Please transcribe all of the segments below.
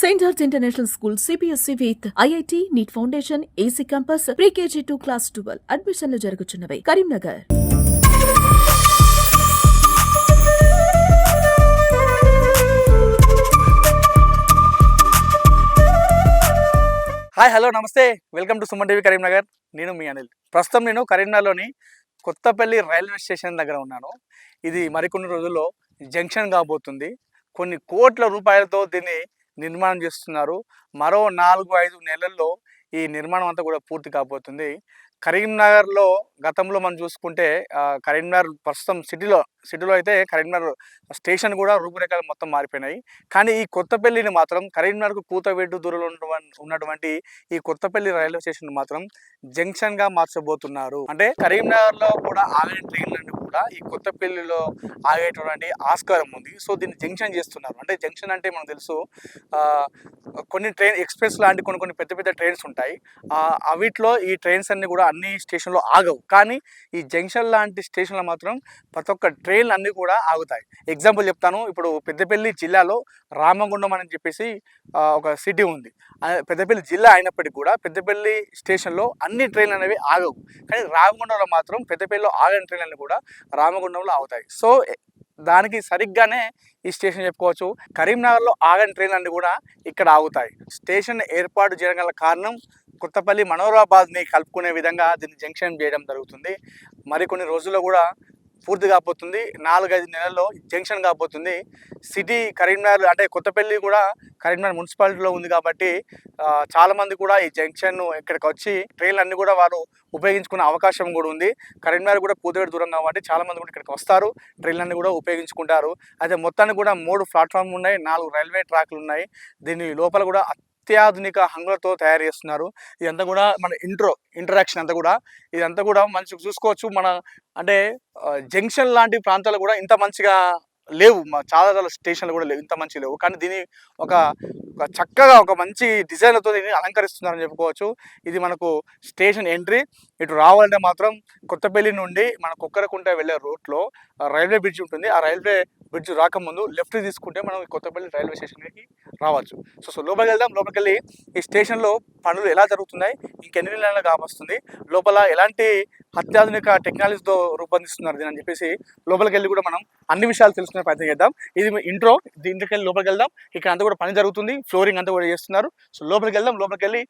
Saint George international school CBSE with IIT NEET foundation AC campus pre KG to class twelve అడ్మిషన్లు జరుగుతున్నవి Karimnagar hi hello నమస్తే. Welcome to Suman TV Karimnagar నేను మీ అనిల్. ప్రస్తుతం నేను కరీంనగర్లోని కొత్తపల్లి రైల్వే స్టేషన్ దగ్గర ఉన్నాను. ఇది మరికొన్ని రోజుల్లో జంక్షన్ కాబోతుంది. కొన్ని కోట్ల రూపాయలతో దీన్ని నిర్మాణం చేస్తున్నారు. మరో నాలుగు ఐదు నెలల్లో ఈ నిర్మాణం అంతా కూడా పూర్తి కాబోతుంది. కరీంనగర్లో గతంలో మనం చూసుకుంటే కరీంనగర్ ప్రస్తుతం సిటీలో సిటీలో అయితే కరీంనగర్ స్టేషన్ కూడా రూపురేఖలు మొత్తం మారిపోయినాయి. కానీ ఈ కొత్తపల్లిని మాత్రం కరీంనగర్కు కూతవేటు దూరంలో ఉన్నటువంటి ఉన్నటువంటి ఈ కొత్తపల్లి రైల్వే స్టేషన్ మాత్రం జంక్షన్గా మార్చబోతున్నారు. అంటే కరీంనగర్లో కూడా ఆగే ట్రైన్లను కూడా ఈ కొత్తపల్లిలో ఆగేటటువంటి ఆస్కారం ఉంది. సో దీన్ని జంక్షన్ చేస్తున్నారు. అంటే జంక్షన్ అంటే మనకు తెలుసు కొన్ని ట్రైన్ ఎక్స్ప్రెస్ లాంటి కొన్ని కొన్ని పెద్ద పెద్ద ట్రైన్స్ ఉంటాయి. అవిట్లో ఈ ట్రైన్స్ అన్ని కూడా అన్ని స్టేషన్లో ఆగవు. కానీ ఈ జంక్షన్ లాంటి స్టేషన్లో మాత్రం ప్రతి ఒక్క ట్రైన్లు అన్నీ కూడా ఆగుతాయి. ఎగ్జాంపుల్ చెప్తాను. ఇప్పుడు పెద్దపల్లి జిల్లాలో రామగుండం అని చెప్పేసి ఒక సిటీ ఉంది. పెద్దపల్లి జిల్లా అయినప్పటికీ కూడా పెద్దపల్లి స్టేషన్లో అన్ని ట్రైన్లు అనేవి ఆగవు. కానీ రామగుండంలో మాత్రం పెద్దపల్లిలో ఆగని ట్రైన్లు కూడా రామగుండంలో ఆగుతాయి. సో దానికి సరిగ్గానే ఈ స్టేషన్ చెప్పుకోవచ్చు. కరీంనగర్లో ఆగని ట్రైన్లు కూడా ఇక్కడ ఆగుతాయి. స్టేషన్ ఏర్పాటు చేయడం గల కారణం కొత్తపల్లి మనోరాబాద్ని కలుపుకునే విధంగా దీన్ని జంక్షన్ చేయడం జరుగుతుంది. మరికొన్ని రోజుల్లో కూడా పూర్తి కాబోతుంది. నాలుగైదు నెలల్లో జంక్షన్ కాబోతుంది. సిటీ కరీంనగర్ అంటే కొత్తపల్లి కూడా కరీంనగర్ మున్సిపాలిటీలో ఉంది కాబట్టి చాలామంది కూడా ఈ జంక్షన్ ఇక్కడికి వచ్చి ట్రైన్లు అన్నీ కూడా వారు ఉపయోగించుకునే అవకాశం కూడా ఉంది. కరీంనగర్ కూడా పూతవేడు దూరం కాబట్టి చాలామంది కూడా ఇక్కడికి వస్తారు. ట్రైన్లన్నీ కూడా ఉపయోగించుకుంటారు. అయితే మొత్తానికి కూడా మూడు ప్లాట్ఫామ్ ఉన్నాయి. నాలుగు రైల్వే ట్రాక్లు ఉన్నాయి. దీని లోపల కూడా అత్యాధునిక హంగులతో తయారు చేస్తున్నారు. ఇదంతా కూడా మన ఇంట్రో ఇంటరాక్షన్ అంతా కూడా. ఇదంతా కూడా మంచిగా చూసుకోవచ్చు. మన అంటే జంక్షన్ లాంటి ప్రాంతాలు కూడా ఇంత మంచిగా లేవు. మా చాలా చాలా స్టేషన్లు కూడా లేవు. ఇంత మంచి లేవు. కానీ దీని ఒక ఒక చక్కగా ఒక మంచి డిజైన్లతో దీన్ని అలంకరిస్తున్నారని చెప్పుకోవచ్చు. ఇది మనకు స్టేషన్ ఎంట్రీ. ఇటు రావాలంటే మాత్రం కొత్తపల్లి నుండి మన కుక్కరకుంట వెళ్ళే రూట్లో రైల్వే బ్రిడ్జ్ ఉంటుంది. ఆ రైల్వే బ్రిడ్జ్ రాకముందు లెఫ్ట్ తీసుకుంటే మనం కొత్తపల్లి రైల్వే స్టేషన్కి రావచ్చు. సో సో లోపలికి వెళ్దాం. లోపలికి వెళ్ళి ఈ స్టేషన్లో పనులు ఎలా జరుగుతున్నాయి ఇంకెన్ని నెలలు కావస్తుంది లోపల ఎలాంటి అత్యాధునిక టెక్నాలజీతో రూపొందిస్తున్నారు దీని అని చెప్పేసి లోపలికి వెళ్ళి కూడా మనం అన్ని విషయాలు తెలుసుకునే ప్రయత్నం చేద్దాం. ఇది ఇంట్రో దీంట్లోకి వెళ్ళి లోపలికి వెళ్దాం. ఇక్కడ అంతా కూడా పని జరుగుతుంది. ఫ్లోరింగ్ అంతా కూడా చేస్తున్నారు. సో లోపలికి వెళ్దాం. లోపలికి వెళ్ళి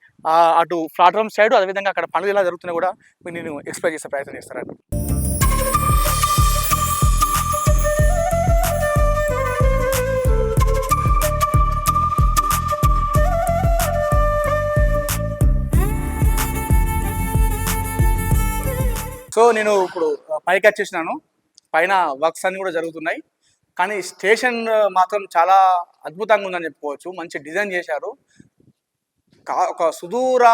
అటు ప్లాట్ఫామ్ సైడ్ అదేవిధంగా అక్కడ పనులు ఎలా జరుగుతున్నాయి కూడా నేను ఎక్స్ప్లెయిన్ చేసే ప్రయత్నం చేస్తారండి సో నేను ఇప్పుడు పైకి వచ్చేసినాను. పైన వర్క్స్ అన్ని కూడా జరుగుతున్నాయి. కానీ స్టేషన్ మాత్రం చాలా అద్భుతంగా ఉందని చెప్పుకోవచ్చు. మంచి డిజైన్ చేశారు. ఒక సుదూర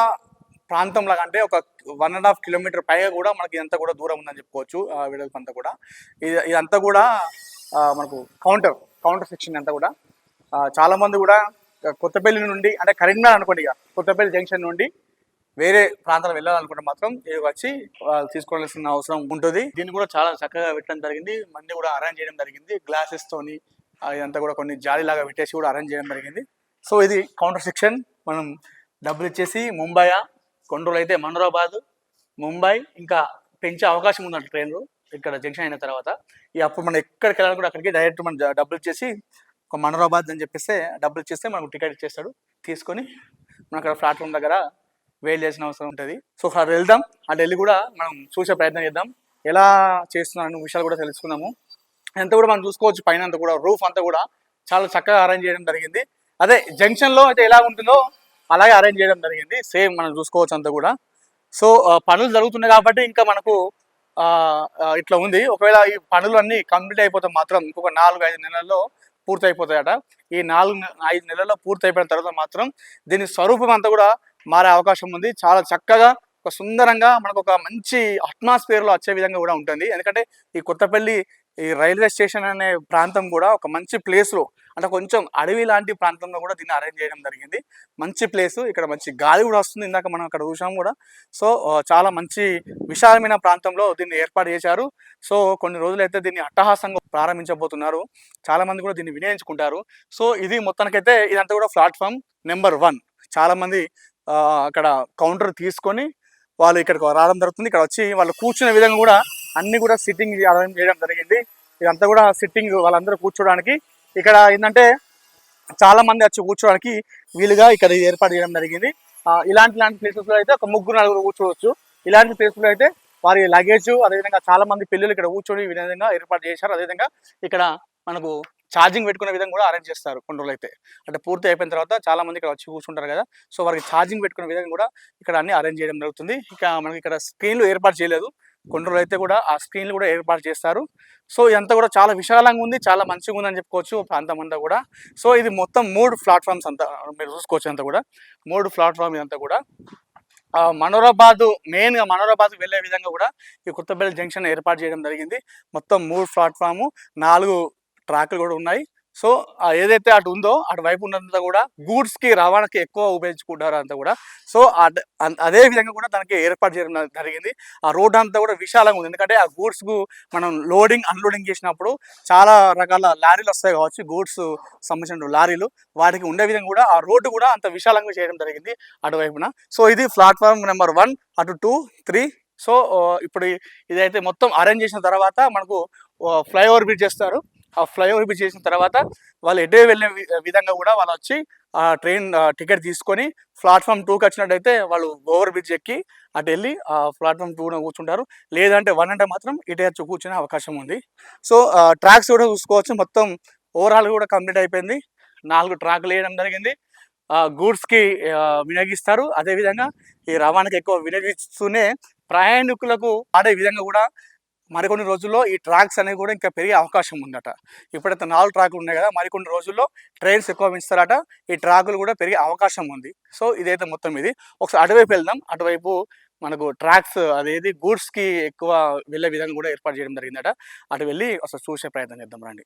ప్రాంతం లాగా అంటే ఒక వన్ అండ్ హాఫ్ కిలోమీటర్ పైగా కూడా మనకి ఇదంతా కూడా దూరం ఉందని చెప్పుకోవచ్చు ఆ వెడల్పు అంతా కూడా. ఇది ఇదంతా కూడా మనకు కౌంటర్ కౌంటర్ సెక్షన్ అంతా కూడా. చాలామంది కూడా కొత్తపల్లి నుండి అంటే కరీంనగర్ అనుకోండి ఇక కొత్తపల్లి జంక్షన్ నుండి వేరే ప్రాంతాలు వెళ్ళాలనుకుంటే మాత్రం ఇది వచ్చి వాళ్ళు తీసుకోవాల్సిన అవసరం ఉంటుంది. దీన్ని కూడా చాలా చక్కగా పెట్టడం జరిగింది. మళ్ళీ కూడా అరేంజ్ చేయడం జరిగింది. గ్లాసెస్ తోని ఇదంతా కూడా కొన్ని జాలీలాగా పెట్టేసి కూడా అరేంజ్ చేయడం జరిగింది. సో ఇది కౌంటర్ సెక్షన్ మనం డబ్బులు ఇచ్చేసి ముంబై కొన్ని రోజులు అయితే మనోరాబాద్ ముంబై ఇంకా పెంచే అవకాశం ఉందంట ట్రైన్లు ఇక్కడ జంక్షన్ అయిన తర్వాత. ఈ అప్పుడు మనం ఎక్కడికి వెళ్ళాలి కూడా అక్కడికి డైరెక్ట్ మనం డబ్బులు ఇచ్చేసి ఒక మనోరాబాద్ అని చెప్పేస్తే డబ్బులు ఇచ్చేస్తే మనకు టికెట్ ఇచ్చేస్తాడు. తీసుకొని మనం అక్కడ ప్లాట్ఫామ్ దగ్గర వెయిట్ చేసిన అవసరం ఉంటుంది. సో అక్కడ వెళ్దాం. అటు వెళ్ళి కూడా మనం చూసే ప్రయత్నం చేద్దాం. ఎలా చేస్తున్నాను విషయాలు కూడా తెలుసుకుందాము. ఎంత కూడా మనం చూసుకోవచ్చు. పైన అంతా కూడా రూఫ్ అంతా కూడా చాలా చక్కగా అరేంజ్ చేయడం జరిగింది. అదే జంక్షన్లో అయితే ఎలా ఉంటుందో అలాగే అరేంజ్ చేయడం జరిగింది. సేమ్ మనం చూసుకోవచ్చు అంతా కూడా. సో పనులు జరుగుతున్నాయి కాబట్టి ఇంకా మనకు ఇట్లా ఉంది. ఒకవేళ ఈ పనులు అన్ని కంప్లీట్ అయిపోతే మాత్రం ఇంకొక నాలుగు ఐదు నెలల్లో పూర్తి అయిపోతాయట ఈ నాలుగు ఐదు నెలల్లో పూర్తి అయిపోయిన తర్వాత మాత్రం దీని స్వరూపం అంతా కూడా మారే అవకాశం ఉంది. చాలా చక్కగా ఒక సుందరంగా మనకు ఒక మంచి అట్మాస్ఫియర్లో వచ్చే విధంగా కూడా ఉంటుంది. ఎందుకంటే ఈ కొత్తపల్లి ఈ రైల్వే స్టేషన్ అనే ప్రాంతం కూడా ఒక మంచి ప్లేస్లో అంటే కొంచెం అడవి లాంటి ప్రాంతంలో కూడా దీన్ని అరేంజ్ చేయడం జరిగింది. మంచి ప్లేస్ ఇక్కడ మంచి గాలి కూడా వస్తుంది ఇందాక మనం అక్కడ చూసాం కూడా. సో చాలా మంచి విశాలమైన ప్రాంతంలో దీన్ని ఏర్పాటు చేశారు. సో కొన్ని రోజులైతే దీన్ని అట్టహాసంగా ప్రారంభించబోతున్నారు. చాలామంది కూడా దీన్ని వినియోగించుకుంటారు. సో ఇది మొత్తానికైతే ఇదంతా కూడా ప్లాట్ఫామ్ నెంబర్ వన్ చాలామంది అక్కడ కౌంటర్ తీసుకొని వాళ్ళు ఇక్కడికి రావడం జరుగుతుంది. ఇక్కడ వచ్చి వాళ్ళు కూర్చునే విధంగా కూడా అన్ని కూడా సిట్టింగ్ అరేంజ్ చేయడం జరిగింది. ఇదంతా కూడా సిట్టింగ్ వాళ్ళందరూ కూర్చోడానికి ఇక్కడ ఏంటంటే చాలా మంది వచ్చి కూర్చోడానికి వీలుగా ఇక్కడ ఏర్పాటు చేయడం జరిగింది. ఆ, ఇలాంటి ఇలాంటి ప్లేసెస్లో అయితే ఒక ముగ్గురు నలుగురు కూర్చోవచ్చు. ఇలాంటి ప్లేసెస్లో అయితే వారి లగేజ్ అదేవిధంగా చాలా మంది పిల్లలు ఇక్కడ కూర్చొని విధంగా ఏర్పాటు చేశారు. అదేవిధంగా ఇక్కడ మనకు ఛార్జింగ్ పెట్టుకునే విధంగా కూడా అరేంజ్ చేస్తారు కొన్ని రోజులు అయితే అంటే పూర్తి అయిపోయిన తర్వాత చాలా మంది ఇక్కడ వచ్చి కూర్చుంటారు కదా. సో వారికి ఛార్జింగ్ పెట్టుకునే విధంగా కూడా ఇక్కడ అన్ని అరేంజ్ చేయడం జరుగుతుంది. ఇక మనకి ఇక్కడ స్క్రీన్లు ఏర్పాటు చేయలేదు. కొన్ని రోజులు అయితే కూడా ఆ స్క్రీన్లు కూడా ఏర్పాటు చేస్తారు. సో ఇదంతా కూడా చాలా విశాలంగా ఉంది. చాలా మంచిగా ఉందని చెప్పుకోవచ్చు ప్రాంతం అంతా కూడా. సో ఇది మొత్తం మూడు ప్లాట్ఫామ్స్ అంతా మీరు చూసుకోవచ్చు అంతా కూడా. మూడు ప్లాట్ఫామ్ ఇదంతా కూడా. మనోరాబాద్ మెయిన్గా మనోరాబాద్ వెళ్ళే విధంగా కూడా ఈ కొత్తపల్లి జంక్షన్ ఏర్పాటు చేయడం జరిగింది. మొత్తం మూడు ప్లాట్ఫాము నాలుగు ట్రాక్లు కూడా ఉన్నాయి. సో ఏదైతే అటు ఉందో అటువైపు ఉన్నంత కూడా గూడ్స్కి రవాణాకి ఎక్కువ ఉపయోగించుకుంటారు అంతా కూడా. సో అదే విధంగా కూడా దానికి ఏర్పాటు చేయడం జరిగింది. ఆ రోడ్ అంతా కూడా విశాలంగా ఉంది. ఎందుకంటే ఆ గూడ్స్కు మనం లోడింగ్ అన్లోడింగ్ చేసినప్పుడు చాలా రకాల లారీలు వస్తాయి కావచ్చు. గూడ్స్ సంబంధించిన లారీలు. వాటికి ఉండే విధంగా కూడా ఆ రోడ్డు కూడా అంత విశాలంగా చేయడం జరిగింది అటువైపున సో ఇది ప్లాట్ఫామ్ నెంబర్ వన్ అటు టూ త్రీ. సో ఇప్పుడు ఇదైతే మొత్తం అరేంజ్ చేసిన తర్వాత మనకు ఫ్లైఓవర్ బ్రిడ్జ్ చేస్తారు ఆ ఫ్లైఓవర్ బ్రిడ్జ్ చేసిన తర్వాత వాళ్ళు ఎటే వెళ్ళే వి- విధంగా కూడా వాళ్ళు వచ్చి ఆ ట్రైన్ టికెట్ తీసుకొని ప్లాట్ఫామ్ టూకి వచ్చినట్టయితే వాళ్ళు ఓవర్ బ్రిడ్జ్ ఎక్కి అటు వెళ్ళి ఆ ప్లాట్ఫామ్ టూన కూర్చుంటారు. లేదంటే వన్ అంటే మాత్రం ఇటే వచ్చి కూర్చునే అవకాశం ఉంది. సో ట్రాక్స్ కూడా చూసుకోవచ్చు. మొత్తం ఓవరాల్ కూడా కంప్లీట్ అయిపోయింది. నాలుగు ట్రాక్లు వేయడం జరిగింది. గూడ్స్కి వినియోగిస్తారు. అదేవిధంగా ఈ రవాణాకి ఎక్కువ వినియోగిస్తూనే ప్రయాణికులకు ఆడే విధంగా కూడా మరికొన్ని రోజుల్లో ఈ ట్రాక్స్ అనేవి కూడా ఇంకా పెరిగే అవకాశం ఉందట. ఇప్పుడైతే నాలుగు ట్రాక్లు ఉన్నాయి కదా మరికొన్ని రోజుల్లో ట్రైన్స్ ఎక్కువ పెంచుతారట. ఈ ట్రాకులు కూడా పెరిగే అవకాశం ఉంది. సో ఇదైతే మొత్తం ఇది. ఒకసారి అటువైపు వెళ్దాం. అటువైపు మనకు ట్రాక్స్ అదేది గూడ్స్కి ఎక్కువ వెళ్ళే విధంగా కూడా ఏర్పాటు చేయడం జరిగిందట. అటు వెళ్ళి ఒకసారి చూసే ప్రయత్నం చేద్దాం రండి.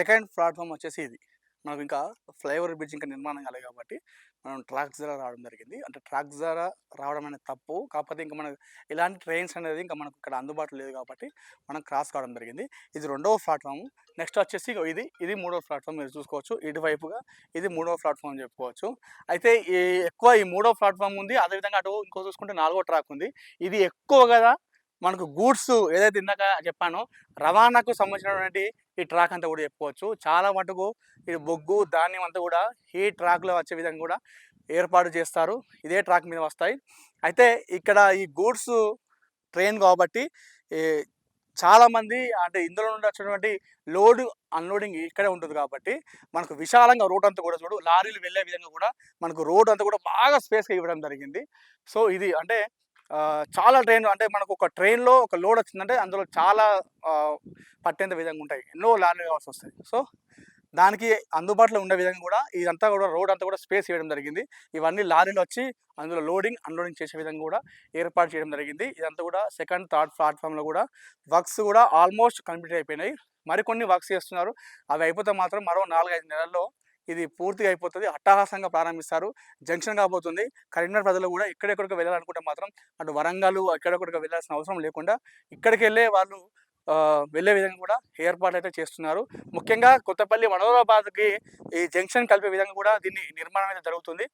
సెకండ్ ప్లాట్ఫామ్ వచ్చేసి ఇది. మనకు ఇంకా ఫ్లైఓవర్ బ్రిడ్జ్ ఇంకా నిర్మాణం కాలేదు కాబట్టి మనం ట్రాక్స్ ద్వారా రావడం జరిగింది. అంటే ట్రాక్స్ ద్వారా రావడం అనేది తప్పు. కాకపోతే ఇంకా మనకు ఇలాంటి ట్రైన్స్ అనేది ఇంకా మనకు ఇక్కడ అందుబాటులో లేదు కాబట్టి మనం క్రాస్ కావడం జరిగింది. ఇది రెండవ ప్లాట్ఫామ్. నెక్స్ట్ వచ్చేసి ఇది. ఇది మూడవ ప్లాట్ఫామ్ మీరు చూసుకోవచ్చు. ఇటువైపుగా ఇది మూడవ ప్లాట్ఫామ్ చెప్పుకోవచ్చు. అయితే ఈ ఎక్కువ ఈ మూడవ ప్లాట్ఫామ్ ఉంది. అదేవిధంగా అటు ఇంకో చూసుకుంటే నాలుగో ట్రాక్ ఉంది. ఇది ఎక్కువ కదా మనకు గూడ్స్ ఏదైతే ఇందాక చెప్పానో రవాణాకు సంబంధించినటువంటి ఈ ట్రాక్ అంతా కూడా చెప్పుకోవచ్చు. చాలా మటుకు ఈ బొగ్గు ధాన్యం అంతా కూడా ఈ ట్రాక్లో వచ్చే విధంగా కూడా ఏర్పాటు చేస్తారు. ఇదే ట్రాక్ మీద వస్తాయి. అయితే ఇక్కడ ఈ గూడ్స్ ట్రైన్ కాబట్టి ఈ చాలామంది అంటే ఇందులో నుండి వచ్చినటువంటి లోడ్ అన్లోడింగ్ ఇక్కడే ఉంటుంది కాబట్టి మనకు విశాలంగా రోడ్ అంతా కూడా చూడు లారీలు వెళ్ళే విధంగా కూడా మనకు రోడ్ అంతా కూడా బాగా స్పేస్గా ఇవ్వడం జరిగింది. సో ఇది అంటే చాలా ట్రైన్ అంటే మనకు ఒక ట్రైన్లో ఒక లోడ్ వచ్చిందంటే అందులో చాలా పట్టేంత విధంగా ఉంటాయి. ఎన్నో లారీలు కావాల్సి వస్తాయి. సో దానికి అందుబాటులో ఉండే విధంగా కూడా ఇదంతా కూడా రోడ్ అంతా కూడా స్పేస్ ఇవ్వడం జరిగింది. ఇవన్నీ లారీలు వచ్చి అందులో లోడింగ్ అన్లోడింగ్ చేసే విధంగా కూడా ఏర్పాటు చేయడం జరిగింది. ఇదంతా కూడా సెకండ్ థర్డ్ ప్లాట్ఫామ్లో కూడా వర్క్స్ కూడా ఆల్మోస్ట్ కంప్లీట్ అయిపోయినాయి. మరికొన్ని వర్క్స్ చేస్తున్నారు. అవి అయిపోతే మాత్రం మరో నాలుగైదు నెలల్లో ఇది పూర్తిగా అయిపోతుంది. అట్టహాసంగా ప్రారంభిస్తారు. జంక్షన్ కాబోతుంది. కరీంనగర్ ప్రజలు కూడా ఎక్కడెక్కడికి వెళ్ళాలనుకుంటే మాత్రం అటు వరంగల్ ఎక్కడెక్కడికి వెళ్ళాల్సిన అవసరం లేకుండా ఇక్కడికి వెళ్ళే వాళ్ళు వెళ్ళే విధంగా కూడా ఏర్పాట్లు అయితే చేస్తున్నారు. ముఖ్యంగా కొత్తపల్లి మనోరాబాద్కి ఈ జంక్షన్ కలిపే విధంగా కూడా దీన్ని నిర్మాణం అయితే జరుగుతుంది.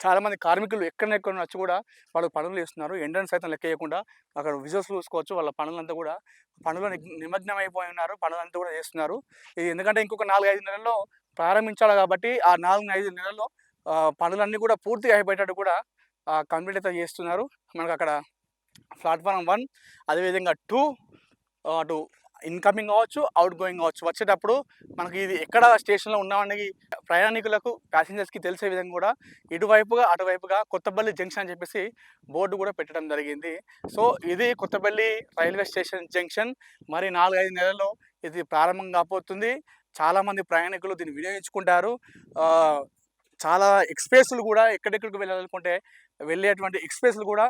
చాలామంది కార్మికులు ఎక్కడెక్కడ వచ్చి కూడా వాళ్ళు పనులు చేస్తున్నారు. ఎండను సైతం లెక్క వేయకుండా అక్కడ విజువల్స్ చూసుకోవచ్చు. వాళ్ళ పనులంతా కూడా పనులు నిమగ్నం అయిపోయి ఉన్నారు. పనులంతా కూడా చేస్తున్నారు. ఇది ఎందుకంటే ఇంకొక నాలుగైదు నెలల్లో ప్రారంభించాలి కాబట్టి ఆ నాలుగు ఐదు నెలల్లో పనులన్నీ కూడా పూర్తిగా అయిపోయేటట్టు కూడా కంప్లీట్ అయితే చేస్తున్నారు. మనకు అక్కడ ప్లాట్ఫామ్ వన్ అదేవిధంగా టూ అటు ఇన్కమింగ్ కావచ్చు అవుట్ గోయింగ్ కావచ్చు. వచ్చేటప్పుడు మనకి ఇది ఎక్కడ స్టేషన్లో ఉన్నామని ప్రయాణికులకు ప్యాసింజర్స్కి తెలిసే విధంగా కూడా ఇటువైపుగా అటువైపుగా కొత్తపల్లి జంక్షన్ అని చెప్పేసి బోర్డు కూడా పెట్టడం జరిగింది. సో ఇది కొత్తపల్లి రైల్వే స్టేషన్ జంక్షన్. మరి నాలుగైదు నెలల్లో ఇది ప్రారంభం కాబోతుంది. చాలామంది ప్రయాణికులు దీన్ని వినియోగించుకుంటారు. చాలా ఎక్స్ప్రెస్లు కూడా ఎక్కడెక్కడికి వెళ్ళాలనుకుంటే వెళ్ళేటువంటి ఎక్స్ప్రెస్లు కూడా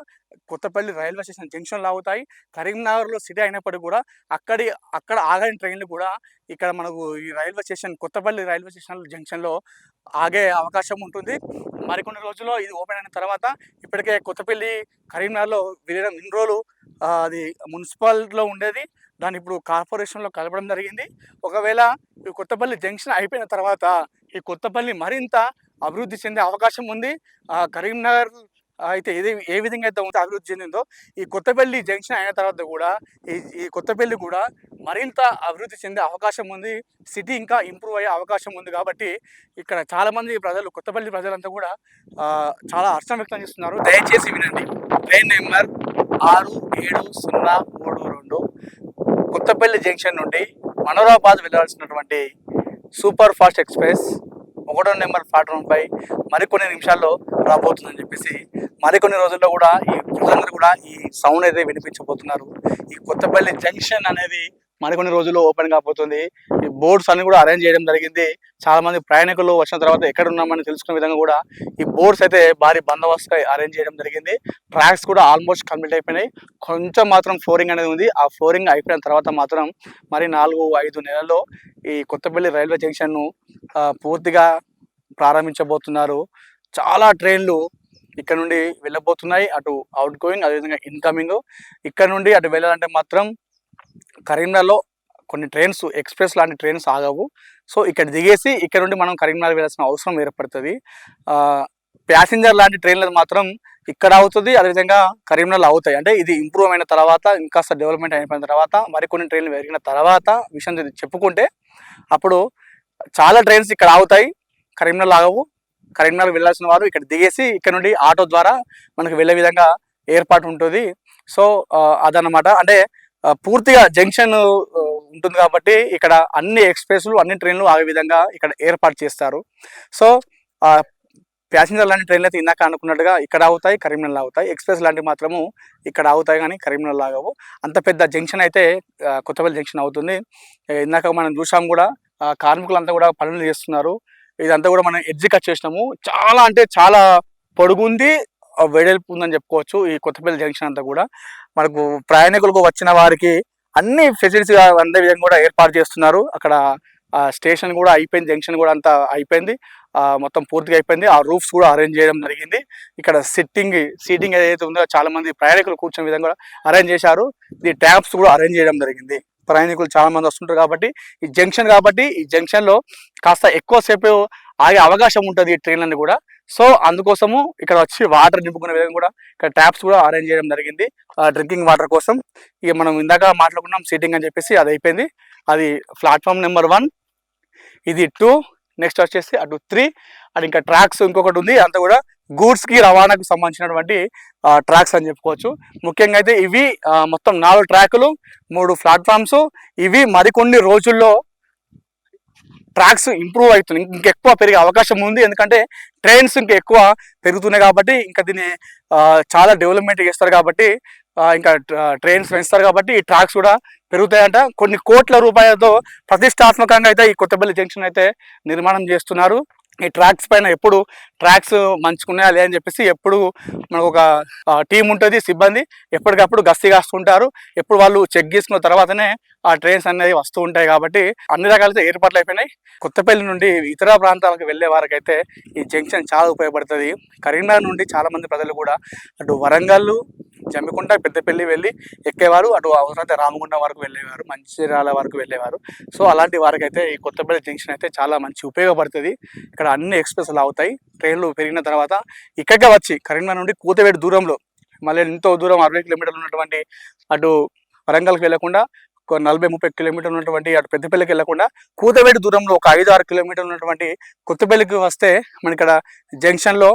కొత్తపల్లి రైల్వే స్టేషన్ జంక్షన్లో అవుతాయి. కరీంనగర్లో సిటీ అయినప్పటికీ కూడా అక్కడి అక్కడ ఆగని ట్రైన్లు కూడా ఇక్కడ మనకు ఈ railway station Kothapalli railway station జంక్షన్లో ఆగే అవకాశం ఉంటుంది. మరికొన్ని రోజుల్లో ఇది ఓపెన్ అయిన తర్వాత ఇప్పటికే కొత్తపల్లి కరీంనగర్లో వెళ్ళడం ఇన్ని రోజులు అది మున్సిపాలిటీలో ఉండేది. దాన్ని ఇప్పుడు కార్పొరేషన్లో కలపడం జరిగింది. ఒకవేళ ఈ కొత్తపల్లి జంక్షన్ అయిపోయిన తర్వాత ఈ కొత్తపల్లి మరింత అభివృద్ధి చెందే అవకాశం ఉంది. కరీంనగర్ అయితే ఏది ఏ విధంగా అయితే ఉంటే అభివృద్ధి చెందిందో ఈ కొత్తపల్లి జంక్షన్ అయిన తర్వాత కూడా ఈ ఈ కొత్తపల్లి కూడా మరింత అభివృద్ధి చెందే అవకాశం ఉంది. సిటీ ఇంకా ఇంప్రూవ్ అయ్యే అవకాశం ఉంది కాబట్టి ఇక్కడ చాలామంది ప్రజలు కొత్తపల్లి ప్రజలంతా కూడా చాలా హర్షం వ్యక్తం చేస్తున్నారు. దయచేసి వినండి. ట్రైన్ నెంబర్ ఆరు ఏడు సున్నా మూడు రెండు కొత్తపల్లి జంక్షన్ నుండి మనోరాబాద్ వెళ్ళాల్సినటువంటి సూపర్ ఫాస్ట్ ఎక్స్ప్రెస్ ఒకటో నెంబర్ ప్లాట్ఫామ్పై మరికొన్ని నిమిషాల్లో రాబోతుందని చెప్పేసి మరికొన్ని రోజుల్లో కూడా ఈ ప్రజలందరూ కూడా ఈ సౌండ్ అయితే వినిపించబోతున్నారు. ఈ కొత్తపల్లి జంక్షన్ అనేది మరికొన్ని రోజుల్లో ఓపెన్ కాబోతుంది. ఈ బోర్డ్స్ అన్ని కూడా అరేంజ్ చేయడం జరిగింది. చాలా మంది ప్రయాణికులు వచ్చిన తర్వాత ఎక్కడ ఉన్నామని తెలుసుకునే విధంగా కూడా ఈ బోర్డ్స్ అయితే భారీ బందోబస్తుగా అరేంజ్ చేయడం జరిగింది. ట్రాక్స్ కూడా ఆల్మోస్ట్ కంప్లీట్ అయిపోయినాయి. కొంచెం మాత్రం ఫ్లోరింగ్ అనేది ఉంది. ఆ ఫ్లోరింగ్ అయిపోయిన తర్వాత మాత్రం మరి నాలుగు ఐదు నెలల్లో ఈ కొత్తపల్లి రైల్వే జంక్షన్ను పూర్తిగా ప్రారంభించబోతున్నారు. చాలా ట్రైన్లు ఇక్కడ నుండి వెళ్ళబోతున్నాయి. అటు అవుట్ గోయింగ్ అదేవిధంగా ఇన్కమింగ్ ఇక్కడ నుండి అటు వెళ్ళాలంటే మాత్రం కరీంనగర్లో కొన్ని ట్రైన్స్ ఎక్స్ప్రెస్ లాంటి ట్రైన్స్ ఆగవు. సో ఇక్కడ దిగేసి ఇక్కడ నుండి మనం కరీంనగర్ వెళ్ళాల్సిన అవసరం ఏర్పడుతుంది. ప్యాసింజర్ లాంటి ట్రైన్లు మాత్రం ఇక్కడ అవుతుంది అదేవిధంగా కరీంనగర్లో అవుతాయి. అంటే ఇది ఇంప్రూవ్ అయిన తర్వాత ఇంకాస్త డెవలప్మెంట్ అయిపోయిన తర్వాత మరికొన్ని ట్రైన్లు పెరిగిన తర్వాత విషయం చెప్పుకుంటే అప్పుడు చాలా ట్రైన్స్ ఇక్కడ ఆగుతాయి కరీంనగర్ ఆగవు. కరీంనగర్ వెళ్ళాల్సిన వారు ఇక్కడ దిగేసి ఇక్కడ నుండి ఆటో ద్వారా మనకు వెళ్ళే విధంగా ఏర్పాటు ఉంటుంది. సో అదనమాట అంటే పూర్తిగా జంక్షన్ ఉంటుంది కాబట్టి ఇక్కడ అన్ని ఎక్స్ప్రెస్లు అన్ని ట్రైన్లు ఆగే విధంగా ఇక్కడ ఏర్పాటు చేస్తారు. సో ప్యాసింజర్ లాంటి ట్రైన్లు అయితే ఇందాక అనుకున్నట్టుగా ఇక్కడ అవుతాయి కరీంనగర్ అవుతాయి ఎక్స్ప్రెస్ లాంటివి మాత్రము ఇక్కడ ఆగుతాయి కానీ కరీంనగర్ ఆగవు. అంత పెద్ద జంక్షన్ అయితే కొత్తపల్లి జంక్షన్ అవుతుంది. ఇందాక మనం చూసాం కూడా కార్మికులంతా కూడా పనులు చేస్తున్నారు. ఇదంతా కూడా మనం ఎడ్జి కట్ చేసినాము. చాలా అంటే చాలా పొడుగుంది వెడల్పు ఉందని చెప్పుకోవచ్చు ఈ కొత్తపల్లి జంక్షన్ అంతా కూడా. మనకు ప్రయాణికులకు వచ్చిన వారికి అన్ని ఫెసిలిటీస్ అందే విధంగా కూడా ఏర్పాటు చేస్తున్నారు. అక్కడ స్టేషన్ కూడా అయిపోయింది జంక్షన్ కూడా అంతా అయిపోయింది. మొత్తం పూర్తిగా అయిపోయింది. ఆ రూఫ్స్ కూడా అరేంజ్ చేయడం జరిగింది. ఇక్కడ సిట్టింగ్ సీటింగ్ ఏదైతే ఉందో చాలా మంది ప్రయాణికులు కూర్చునే విధంగా కూడా అరేంజ్ చేశారు. ఈ ట్యాప్స్ కూడా అరేంజ్ చేయడం జరిగింది. ప్రయాణికులు చాలా మంది వస్తుంటారు కాబట్టి ఈ జంక్షన్ కాబట్టి ఈ జంక్షన్లో కాస్త ఎక్కువసేపు ఆగే అవకాశం ఉంటుంది ఈ ట్రైన్లన్నీ కూడా. సో అందుకోసము ఇక్కడ వచ్చి వాటర్ నింపుకునే విధంగా కూడా ఇక్కడ ట్యాప్స్ కూడా అరేంజ్ చేయడం జరిగింది. డ్రింకింగ్ వాటర్ కోసం. ఇక మనం ఇందాక మాట్లాడుకున్నాం సీటింగ్ అని చెప్పేసి అది అయిపోయింది. అది ప్లాట్ఫామ్ నెంబర్ వన్ ఇది టూ నెక్స్ట్ వచ్చేసి అటు త్రీ అండ్ ఇంకా ట్రాక్స్ ఇంకొకటి ఉంది. అంతా కూడా గూడ్స్కి రవాణాకు సంబంధించినటువంటి ట్రాక్స్ అని చెప్పుకోవచ్చు. ముఖ్యంగా అయితే ఇవి మొత్తం నాలుగు ట్రాకులు మూడు ప్లాట్ఫామ్స్ ఇవి మరికొన్ని రోజుల్లో ట్రాక్స్ ఇంప్రూవ్ అవుతుంది ఇంకెక్కువ పెరిగే అవకాశం ఉంది. ఎందుకంటే ట్రైన్స్ ఇంకా ఎక్కువ పెరుగుతున్నాయి కాబట్టి ఇంకా దీన్ని చాలా డెవలప్మెంట్ చేస్తారు కాబట్టి ఇంకా ట్రైన్స్ పెంచుతారు కాబట్టి ఈ ట్రాక్స్ కూడా పెరుగుతాయంట. కొన్ని కోట్ల రూపాయలతో ప్రతిష్టాత్మకంగా అయితే ఈ కొత్తపల్లి జంక్షన్ అయితే నిర్మాణం చేస్తున్నారు. ఈ ట్రాక్స్ పైన ఎప్పుడు ట్రాక్స్ మంచుకున్నాయా లేదని చెప్పేసి ఎప్పుడు మనకు ఒక టీం ఉంటుంది సిబ్బంది ఎప్పటికప్పుడు గస్తీ కాస్తుంటారు. ఎప్పుడు వాళ్ళు చెక్ చేసుకున్న తర్వాతనే ఆ ట్రైన్స్ అనేది వస్తూ ఉంటాయి కాబట్టి అన్ని రకాలైతే ఏర్పాట్లు అయిపోయినాయి. కొత్తపల్లి నుండి ఇతర ప్రాంతాలకు వెళ్ళే వారికైతే ఈ జంక్షన్ చాలా ఉపయోగపడుతుంది. కరీంనగర్ నుండి చాలామంది ప్రజలు కూడా అటు వరంగల్ జమ్మికుంట పెద్దపల్లి వెళ్ళి ఎక్కేవారు. అటు అవసరమైతే రామగుండం వరకు వెళ్ళేవారు మంచిర్యాల వరకు వెళ్ళేవారు. సో అలాంటి వారికైతే ఈ కొత్తపల్లి జంక్షన్ అయితే చాలా మంచి ఉపయోగపడుతుంది. ఇక్కడ అన్ని ఎక్స్ప్రెస్లు అవుతాయి. ట్రైన్లు పెరిగిన తర్వాత ఇక్కడికే వచ్చి కరీంనగర్ నుండి కూతవేడి దూరంలో మళ్ళీ ఎంతో దూరం అరవై కిలోమీటర్లు ఉన్నటువంటి అటు వరంగల్కి వెళ్ళకుండా ఒక నలభై ముప్పై కిలోమీటర్లు ఉన్నటువంటి అటు పెద్దపల్లికి వెళ్ళకుండా కూతవేడి దూరంలో ఒక ఐదు ఆరు కిలోమీటర్లు ఉన్నటువంటి కొత్తపల్లికి వస్తే మన ఇక్కడ జంక్షన్లో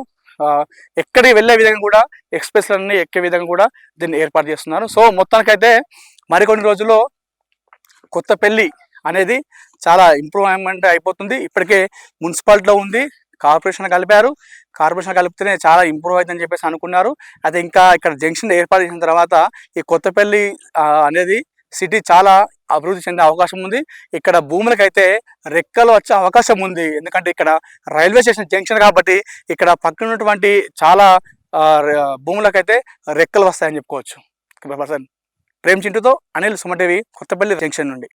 ఎక్కడికి వెళ్ళే విధంగా కూడా ఎక్స్ప్రెస్లన్నీ ఎక్కే విధంగా కూడా దీన్ని ఏర్పాటు చేస్తున్నారు. సో మొత్తానికైతే మరికొన్ని రోజుల్లో కొత్తపల్లి అనేది చాలా ఇంప్రూవ్మెంట్ అయిపోతుంది. ఇప్పటికే మున్సిపాలిటీలో ఉంది కార్పొరేషన్ కలిపారు. కార్పొరేషన్ కలిపితేనే చాలా ఇంప్రూవ్ అవుతుందని చెప్పేసి అనుకున్నారు. అయితే ఇంకా ఇక్కడ జంక్షన్ ఏర్పాటు చేసిన తర్వాత ఈ కొత్తపల్లి అనేది సిటీ చాలా అభివృద్ధి చెందే అవకాశం ఉంది. ఇక్కడ భూములకైతే రెక్కలు వచ్చే అవకాశం ఉంది. ఎందుకంటే ఇక్కడ రైల్వే స్టేషన్ జంక్షన్ కాబట్టి ఇక్కడ పక్కన ఉన్నటువంటి చాలా భూములకైతే రెక్కలు వస్తాయని చెప్పుకోవచ్చు. పర్సన్ ప్రేమ్ చింటుతో అనిల్ సుమటేవి కొత్తపల్లి జంక్షన్ నుండి.